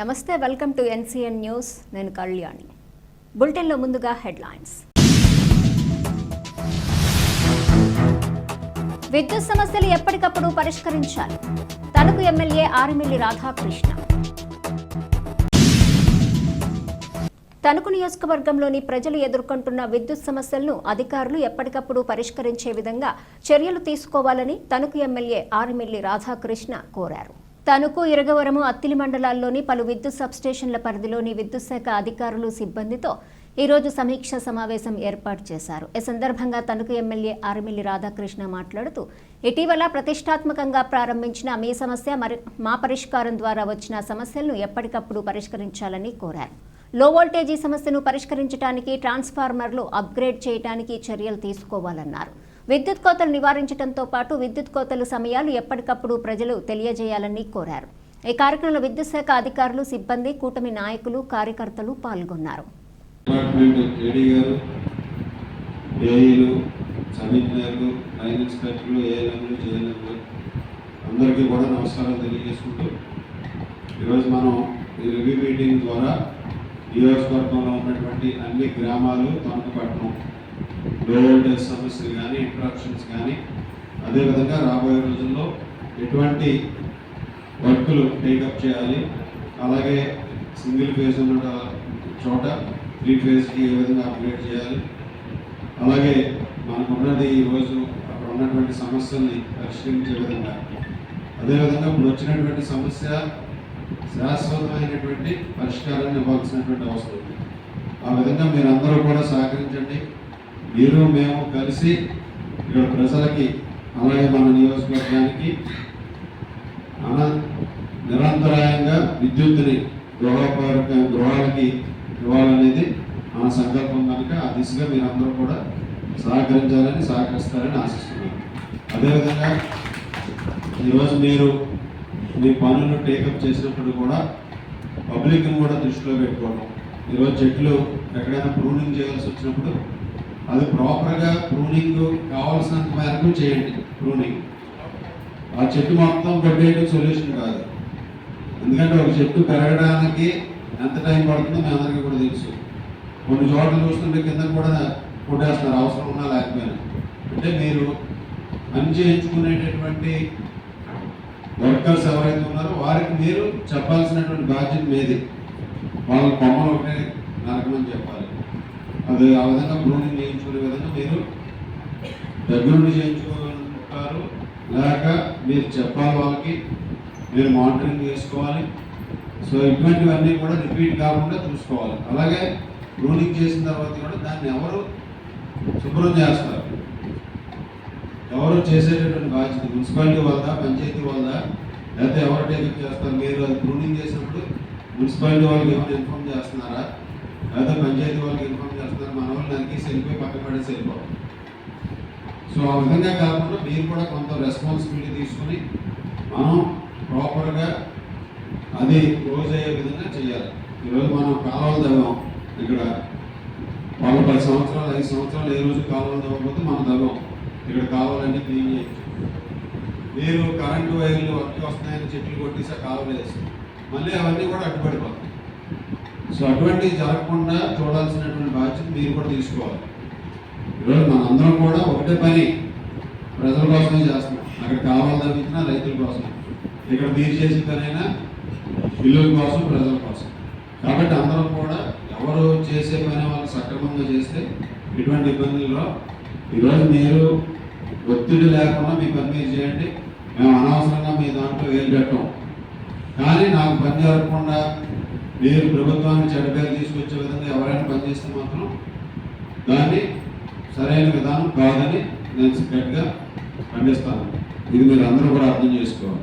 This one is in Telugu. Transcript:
నమస్తే వెల్కమ్ టు ఎన్సీఎన్ న్యూస్. నేను కళ్యాణి. బులెటిన్లో ముందుగా హెడ్లైన్స్. విద్యుత్ సమస్యలు ఎప్పటికప్పుడు పరిష్కరించాలి. తణుకు ఎమ్మెల్యే ఆరిమిల్లి రాధాకృష్ణ. తణుకు నియోజకవర్గంలోని ప్రజలు ఎదుర్కొంటున్న విద్యుత్ సమస్యలను అధికారులు ఎప్పటికప్పుడు పరిష్కరించే విధంగా చర్యలు తీసుకోవాలని తణుకు ఎమ్మెల్యే ఆరిమిల్లి రాధాకృష్ణ కోరారు. తణుకు ఇరగవరము అత్తిలి మండలాల్లోని పలు విద్యుత్ సబ్స్టేషన్ల పరిధిలోని విద్యుత్ శాఖ అధికారులు సిబ్బందితో ఈరోజు సమీక్ష సమావేశం ఏర్పాటు చేశారు. ఈ సందర్భంగా తణుకు ఎమ్మెల్యే ఆరిమిల్లి రాధాకృష్ణ మాట్లాడుతూ ఇటీవల ప్రతిష్టాత్మకంగా ప్రారంభించిన మీ సమస్య మరి మా పరిష్కారం ద్వారా వచ్చిన సమస్యలను ఎప్పటికప్పుడు పరిష్కరించాలని కోరారు. లో వోల్టేజీ సమస్యను పరిష్కరించడానికి ట్రాన్స్ఫార్మర్లు అప్గ్రేడ్ చేయడానికి చర్యలు తీసుకోవాలన్నారు. విద్యుత్ కోతలు నివారించడంతో పాటు విద్యుత్ కోతలు సమయాలు ఎప్పటికప్పుడు ప్రజలు తెలియజేయాలని కోరారు. ఈ కార్యక్రమంలో విద్యుత్ శాఖ అధికారులు సిబ్బంది కూటమి నాయకులు కార్యకర్తలు పాల్గొన్నారు. అందరికీ కూడా నమస్కారం తెలియజేసుకుంటూ ఈరోజు మనం ఈ రివ్యూ మీటింగ్ ద్వారా నియోజకవర్గంలో ఉన్నటువంటి అన్ని గ్రామాలు తణుకు పట్టణం లో వోల్టేజ్ సమస్యలు కానీ ఇంట్రాక్షన్స్ కానీ అదేవిధంగా రాబోయే రోజుల్లో ఎటువంటి వర్కులు టేకప్ చేయాలి. అలాగే సింగిల్ ఫేజ్ ఉన్న చోట త్రీ ఫేజ్కి ఏ విధంగా అప్గ్రేడ్ చేయాలి. అలాగే మనకున్నది ఈరోజు అక్కడ ఉన్నటువంటి సమస్యల్ని పరిష్కరించే విధంగా. అదేవిధంగా ఇప్పుడు వచ్చినటువంటి సమస్య శాశ్వతమైనటువంటి పరిష్కారాన్ని ఇవ్వాల్సినటువంటి అవసరం ఆ విధంగా మీరు అందరూ కూడా సహకరించండి. మీరు మేము కలిసి ఇక్కడ ప్రజలకి అలాగే మన నియోజకవర్గానికి అన నిరంతరాయంగా విద్యుత్తుని గృహపరక గృహాలకి ఇవ్వాలనేది మన సంకల్పం కనుక. ఆ దిశగా మీరందరూ కూడా సహకరించాలని సహకరిస్తారని ఆశిస్తున్నాను. అదేవిధంగా ఈరోజు మీరు మీ పనులు టేకప్ చేసినప్పుడు కూడా పబ్లిక్ని కూడా దృష్టిలో పెట్టుకోవడం ఈరోజు చెట్లు ఎక్కడైనా ప్రూనింగ్ చేయాల్సి వచ్చినప్పుడు అది ప్రాపర్గా ప్రూనింగ్ కావాల్సినంత మేరకు చేయండి ప్రూనింగ్ ఆ చెట్టు మొత్తం పెట్టేయడం సొల్యూషన్ కాదు. ఎందుకంటే ఒక చెట్టు పెరగడానికి ఎంత టైం పడుతుందో మీ అందరికీ కూడా తెలుసు. కొన్ని చోట్ల చూస్తుంటే కింద కూడా కొట్టేస్తున్నారు అవసరం ఉన్నా లేకపోయినా. అంటే మీరు మంచి చేయించుకునేటటువంటి వర్కర్స్ ఎవరైతే ఉన్నారో వారికి మీరు చెప్పాల్సినటువంటి బాధ్యత మీది. వాళ్ళ కొమ్మలు ఒకటే నరకమని చెప్పాలి. అది ఆ విధంగా ప్రూనింగ్ చేయించుకునే విధంగా మీరు దగ్గరుండి చేయించుకుంటారు లేక మీరు చెప్పాలి వాళ్ళకి మీరు మానిటరింగ్ చేసుకోవాలి. సో ఇటువంటివన్నీ కూడా రిపీట్ కాకుండా చూసుకోవాలి. అలాగే ప్రూనింగ్ చేసిన తర్వాత కూడా దాన్ని ఎవరు శుభ్రం చేస్తారు? ఎవరు చేసేటటువంటి బాధ్యత? మున్సిపాలిటీ వల్ల పంచాయతీ వల్ల లేకపోతే ఎవరు టేకప్ చేస్తారు? మీరు అది ప్రూనింగ్ చేసినప్పుడు మున్సిపాలిటీ వాళ్ళకి ఏమైనా ఇన్ఫార్మ్ చేస్తున్నారా? లేదా పంచాయతీ వాళ్ళకి ఇన్ఫార్మ్ చేస్తున్నారు. మన వాళ్ళు నరికి సెల్ఫీ పక్క పడేసి వెళ్ళిపోవాలి సో ఆ విధంగా కాకుండా మీరు కూడా కొంత రెస్పాన్సిబిలిటీ తీసుకుని మనం ప్రాపర్గా అది క్లోజ్ అయ్యే విధంగా చేయాలి. ఈరోజు మనం కాలువలు తవ్వాం. ఇక్కడ వాళ్ళు పది సంవత్సరాలు ఐదు సంవత్సరాలు ఏ రోజు కాలువలు తవ్వకపోతే మనం తవ్వాం. ఇక్కడ కాలువలన్నీ క్లీన్ చేయొచ్చు మీరు కరెంటు వైర్లు అట్టి వస్తున్నాయని చెట్లు కొట్టేసి కావాలి కాలువలు వేసి మళ్ళీ అవన్నీ కూడా అడ్డుపడిపోతాయి. సో అటువంటివి జరగకుండా చూడాల్సినటువంటి బాధ్యత మీరు కూడా తీసుకోవాలి. ఈరోజు మనందరం కూడా ఒకటే పని ప్రజల కోసమే చేస్తున్నాం. అక్కడ కావాలి తగ్గించినా రైతుల కోసం ఇక్కడ మీరు చేసిన పనైనా ఇల్లుల కోసం ప్రజల కోసం. కాబట్టి అందరం కూడా ఎవరు చేసే పని వాళ్ళు సక్రమంగా చేస్తే ఎటువంటి ఇబ్బందుల్లో ఈరోజు మీరు ఒత్తిడి లేకుండా మీ పని మీరు చేయండి. మేము అనవసరంగా మీ దాంట్లో వేలు పెట్టాం. కానీ నాకు పని జరగకుండా మీరు ప్రభుత్వాన్ని చెడ్డ తీసుకొచ్చే విధంగా ఎవరైనా పనిచేస్తే మాత్రం దాన్ని సరైన విధానం కాదని నేను గట్టిగా ఖండిస్తాను. ఇది మీరు అందరూ కూడా అర్థం చేసుకోవాలి.